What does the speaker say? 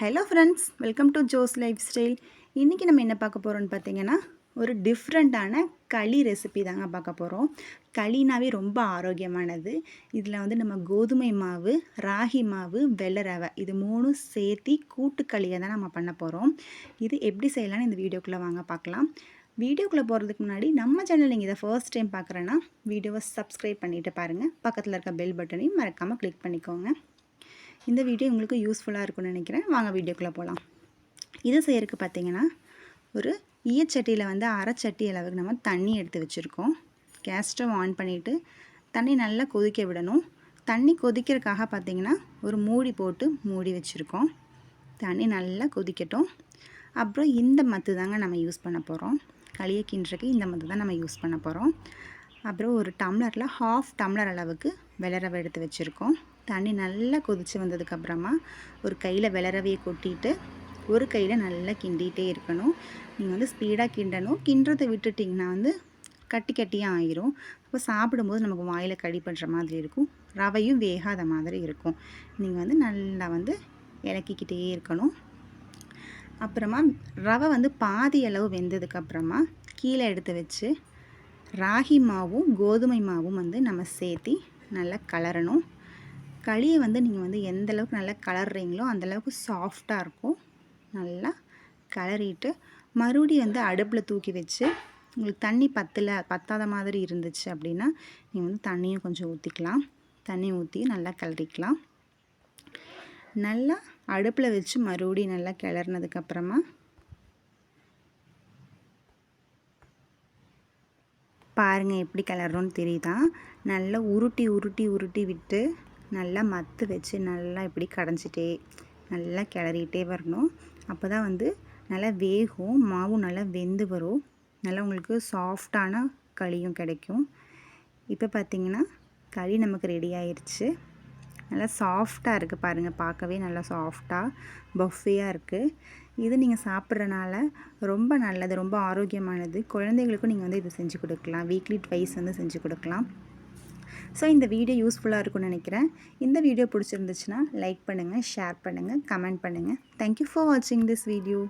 Hello friends welcome to Jo's lifestyle இன்றைக்கி நம்ம என்ன பார்க்க போகிறோம்னு பார்த்தீங்கன்னா ஒரு டிஃப்ரெண்ட்டான களி ரெசிபி தாங்க பார்க்க போகிறோம் களினாவே ரொம்ப ஆரோக்கியமானது. இதில் வந்து நம்ம கோதுமை மாவு ராகி மாவு வெள்ளை ரவை இது மூணும் சேர்த்தி கூட்டுக்களியை தான் நம்ம பண்ண போகிறோம் இது எப்படி செய்யலாம்னு இந்த வீடியோக்குள்ளே வாங்க பார்க்கலாம். வீடியோக்குள்ளே போகிறதுக்கு முன்னாடி நம்ம சேனல் நீங்கள் இதை ஃபர்ஸ்ட் டைம் பார்க்குறேன்னா வீடியோவை சப்ஸ்கிரைப் பண்ணிவிட்டு பாருங்கள் பக்கத்தில் இருக்க பெல் பட்டனையும் மறக்காமல் கிளிக் பண்ணிக்கோங்க. இந்த வீடியோ உங்களுக்கு யூஸ்ஃபுல்லாக இருக்கும்னு நினைக்கிறேன். வாங்க வீடியோக்குள்ளே போகலாம் இது செய்யறதுக்கு பார்த்தீங்கன்னா ஒரு ஈயச்சட்டியில் வந்து அரைச்சட்டி அளவுக்கு நம்ம தண்ணி எடுத்து வச்சுருக்கோம். கேஸ் ஸ்டவ் ஆன் பண்ணிவிட்டு தண்ணி நல்லா கொதிக்க விடணும். தண்ணி கொதிக்கிறதுக்காக பார்த்தீங்கன்னா ஒரு மூடி போட்டு மூடி வச்சுருக்கோம். தண்ணி நல்லா கொதிக்கட்டும். அப்புறம் இந்த மத்து தாங்க நம்ம யூஸ் பண்ண போகிறோம் களியை கிண்டுறக்கு இந்த மத்து தான் நம்ம யூஸ் பண்ண போகிறோம் அப்புறம் ஒரு டம்ளரில் ஹாஃப் டம்ளர் அளவுக்கு விளரவை எடுத்து வச்சுருக்கோம். தண்ணி நல்லா கொதித்து வந்ததுக்கப்புறமா ஒரு கையில் விளரவையை கொட்டிட்டு ஒரு கையில் நல்லா கிண்டிகிட்டே இருக்கணும். நீங்கள் வந்து ஸ்பீடாக கிண்டணும். கிண்டுறதை விட்டுட்டிங்கன்னா வந்து கட்டி கட்டியாக ஆயிரும். அப்போ சாப்பிடும்போது நமக்கு வாயில் கடி பண்ணுற மாதிரி இருக்கும். ரவையும் வேகாத மாதிரி இருக்கும். நீங்கள் வந்து நல்லா வந்து இலக்கிக்கிட்டே இருக்கணும். அப்புறமா ரவை வந்து பாதி அளவு வெந்ததுக்கப்புறமா கீழே எடுத்து வச்சு ராகி மாவும் கோதுமை மாவும் வந்து நம்ம சேர்த்தி நல்லா கலரணும். களியை வந்து நீங்கள் வந்து எந்த அளவுக்கு நல்லா கலர்றீங்களோ அந்தளவுக்கு சாஃப்டாக இருக்கும். நல்லா கலரிட்டு மறுபடியும் வந்து அடுப்பில் தூக்கி வச்சு உங்களுக்கு தண்ணி பத்தில் பத்தாத மாதிரி இருந்துச்சு அப்படின்னா நீங்கள் வந்து தண்ணியும் கொஞ்சம் ஊற்றிக்கலாம் தண்ணி ஊற்றி நல்லா கிளறிக்கலாம் நல்லா அடுப்பில் வச்சு மறுபடியும் நல்லா கிளறினதுக்கப்புறமா பாருங்கள் எப்படி கிளறோன்னு தெரியுதா? நல்லா உருட்டி உருட்டி உருட்டி விட்டு நல்லா மத்து வச்சு நல்லா இப்படி கடைஞ்சிட்டே நல்லா கிளறிட்டே வரணும். அப்போ தான் வந்து நல்லா வேகும். மாவும் நல்லா வெந்து வரும். நல்லா உங்களுக்கு சாஃப்டான களியும் கிடைக்கும். இப்போ பார்த்திங்கன்னா களி நமக்கு ரெடி ஆயிடுச்சு நல்லா சாஃப்டாக இருக்குது பாருங்கள் பார்க்கவே நல்லா சாஃப்டாக பஃபேயாக இருக்குது இது நீங்கள் சாப்பிட்றனால ரொம்ப நல்லது ரொம்ப ஆரோக்கியமானது. குழந்தைங்களுக்கும் நீங்கள் வந்து இது செஞ்சு கொடுக்கலாம். வீக்லி ட்வைஸ் வந்து செஞ்சு கொடுக்கலாம். ஸோ இந்த வீடியோ யூஸ்ஃபுல்லாக இருக்கும்னு நினைக்கிறேன். இந்த வீடியோ பிடிச்சிருந்துச்சுன்னா லைக் பண்ணுங்கள் ஷேர் பண்ணுங்கள் கமெண்ட் பண்ணுங்கள் தேங்க்யூ ஃபார் வாட்சிங் திஸ் வீடியோ